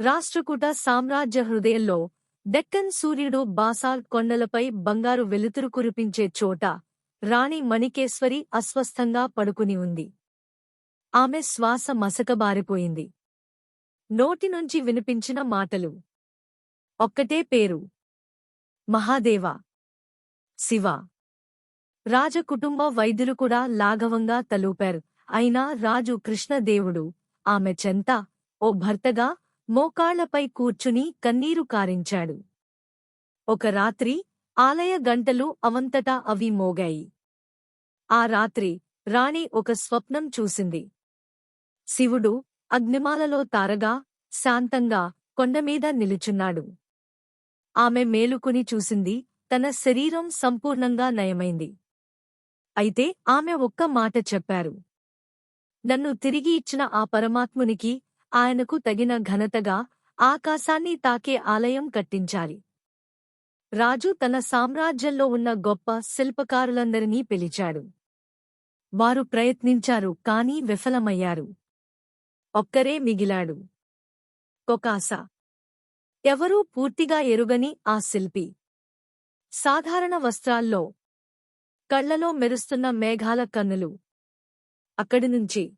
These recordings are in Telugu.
రాష్ట్రకూట సామ్రాజ్య హృదయంలో డెక్కన్ సూర్యుడు బాసాల్ కొండలపై బంగారు వెలుతురు కురిపించే చోట రాణి మణికేశ్వరి అస్వస్థంగా పడుకుని ఉంది. ఆమె శ్వాస మసకబారిపోయింది. నోటినుంచి వినిపించిన మాటలు. ఒక్కటే పేరు. మహాదేవ. శివ. రాజకుటుంబ వైద్యులు కూడా లాఘవంగా తలూపారు. అయినా రాజు కృష్ణదేవుడు ఆమె చెంత ఓ భర్తగా మోకాళ్ళపై కూర్చుని కన్నీరు కారించాడు. ఒక రాత్రి ఆలయ గంటలు అవంతటా అవి మోగాయి. ఆ రాత్రి రాణి ఒక స్వప్నం చూసింది. శివుడు అగ్నిమాలలో తారగా శాంతంగా కొండమీద నిలుచున్నాడు. ఆమె మేలుకుని చూసింది తన శరీరం సంపూర్ణంగా నయమైంది. అయితే ఆమె ఒక్క మాట చెప్పారు. నన్ను తిరిగి ఇచ్చిన ఆ పరమాత్మునికి ఆయనకు తగిన ఘనతగా ఆకాశాన్ని తాకే ఆలయం కట్టించాలి. రాజు తన సామ్రాజ్యంలో ఉన్న గొప్ప శిల్పకారులందరినీ పిలిచాడు. వారు ప్రయత్నించారు కాని విఫలమయ్యారు. ఒక్కరే మిగిలాడు. కొకాస. ఎవరూ పూర్తిగా ఎరుగని ఆ శిల్పి. సాధారణ వస్త్రాల్లో కళ్ళలో మెరుస్తున్న మేఘాల కన్నులు. అక్కడి నుంచి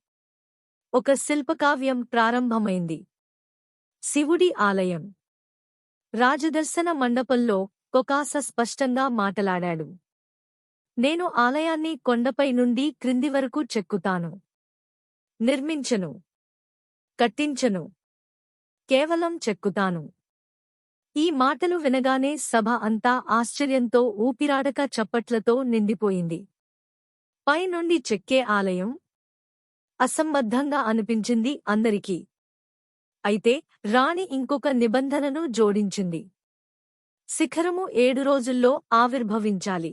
ఒక శిల్పకావ్యం ప్రారంభమైంది. శివుడి ఆలయం. రాజదర్శన మండపంలో కొకాస స్పష్టంగా మాటలాడాడు. నేను ఆలయాన్ని కొండపై నుండి క్రింది వరకు చెక్కుతాను. నిర్మించను. కట్టించను. కేవలం చెక్కుతాను. ఈ మాటలు వినగానే సభ అంతా ఆశ్చర్యంతో ఊపిరాడక చప్పట్లతో నిండిపోయింది. పైనుండి చెక్కే ఆలయం అసంబద్ధంగా అనిపించింది అందరికీ. అయితే రాణి ఇంకొక నిబంధనను జోడించింది. శిఖరము ఏడు రోజుల్లో ఆవిర్భవించాలి.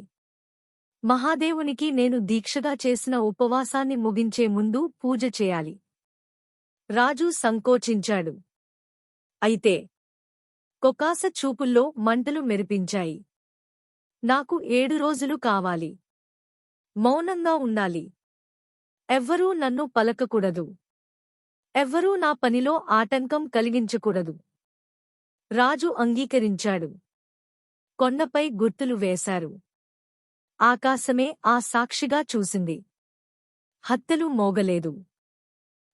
మహాదేవునికి నేను దీక్షగా చేసిన ఉపవాసాన్ని ముగించే ముందు పూజ చేయాలి. రాజు సంకోచించాడు. అయితే కొకాస చూపుల్లో మంటలు మెరిపించాయి. నాకు ఏడు రోజులు కావాలి. మౌనంగా ఉండాలి. ఎవ్వరూ నన్ను పలకకూడదు. ఎవ్వరూ నా పనిలో ఆటంకం కలిగించకూడదు. రాజు అంగీకరించాడు. కొండపై గుర్తులు వేశారు. ఆకాశమే ఆ సాక్షిగా చూసింది. హత్తెలు మోగలేదు.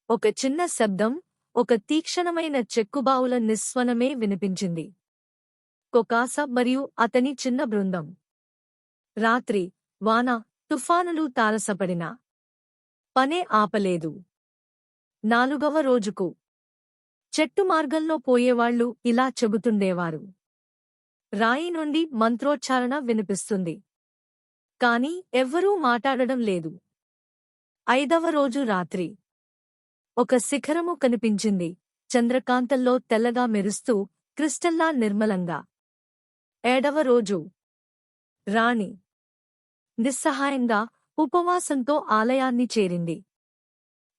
ఒక చిన్న శబ్దం ఒక తీక్షణమైన చెక్కుబావుల నిస్వనమే వినిపించింది. కొకాస మరియు అతని చిన్న బృందం. రాత్రి వాన తుఫానులు తారసపడినా పనే ఆపలేదు. నాలుగవ రోజుకు. చెట్టు మార్గంలో పోయేవాళ్ళు ఇలా చెబుతుండేవారు. రాయి నుండి మంత్రోచ్చారణ వినిపిస్తుంది. కాని ఎవ్వరూ మాట్లాడడం లేదు. ఐదవ రోజు రాత్రి. ఒక శిఖరము కనిపించింది. చంద్రకాంతంలో తెల్లగా మెరుస్తూ క్రిస్టల్లా నిర్మలంగా. ఏడవ రోజు. రాణి. నిస్సహాయంగా ఉపవాసంతో ఆలయాన్ని చేరింది.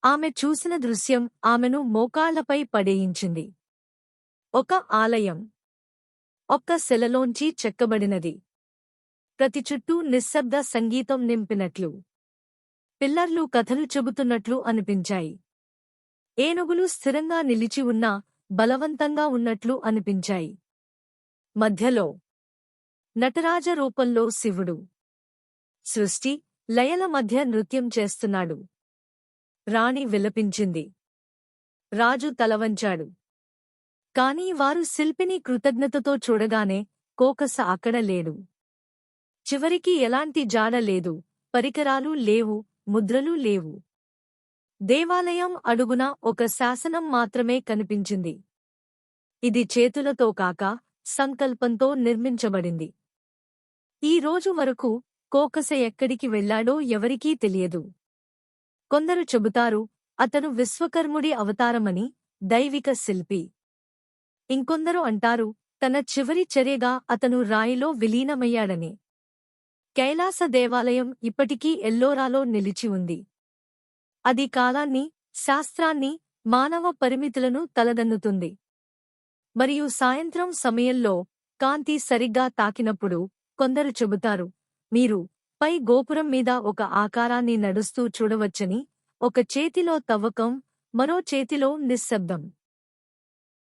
ఆమె చూసిన దృశ్యం ఆమెను మోకాళ్ళపై పడేయించింది. ఒక ఆలయం. ఒక్క శిలలోంచి చెక్కబడినది. ప్రతి చుట్టూ నిశ్శబ్ద సంగీతం నింపినట్లు. పిల్లర్లు కథలు చెబుతున్నట్లు అనిపించాయి. ఏనుగులు స్థిరంగా నిలిచి ఉన్నా బలవంతంగా ఉన్నట్లు అనిపించాయి. మధ్యలో. నటరాజ రూపంలో శివుడు. సృష్టి లయల మధ్య నృత్యం చేస్తున్నాడు. రాణి విలపించింది. రాజు తలవంచాడు. కాని వారు శిల్పిని కృతజ్ఞతతో చూడగానే కోకస అక్కడ లేడు. చివరికి ఎలాంటి జాడ లేదు పరికరాలు లేవు ముద్రలు లేవు. దేవాలయం అడుగున ఒక శాసనం మాత్రమే కనిపించింది. ఇది చేతులతో కాక సంకల్పంతో నిర్మించబడింది. ఈ రోజు వరకు కోకస ఎక్కడికి వెళ్ళాడో ఎవరికీ తెలియదు. కొందరు చెబుతారు అతను విశ్వకర్ముడి అవతారమని దైవిక శిల్పి. ఇంకొందరు అంటారు తన చివరి చర్యగా అతను రాయిలో విలీనమయ్యాడని. కైలాస దేవాలయం ఇప్పటికీ ఎల్లోరాలో నిలిచి ఉంది. అది కాలాన్ని శాస్త్రాన్ని మానవ పరిమితులను తలదన్నుతుంది. మరియు సాయంత్రం సమయంలో కాంతి సరిగ్గా తాకినప్పుడు కొందరు చెబుతారు మీరు పై గోపురం మీద ఒక ఆకారాన్ని నడుస్తూ చూడవచ్చని ఒక చేతిలో తవ్వకం మరో చేతిలో నిశ్శబ్దం.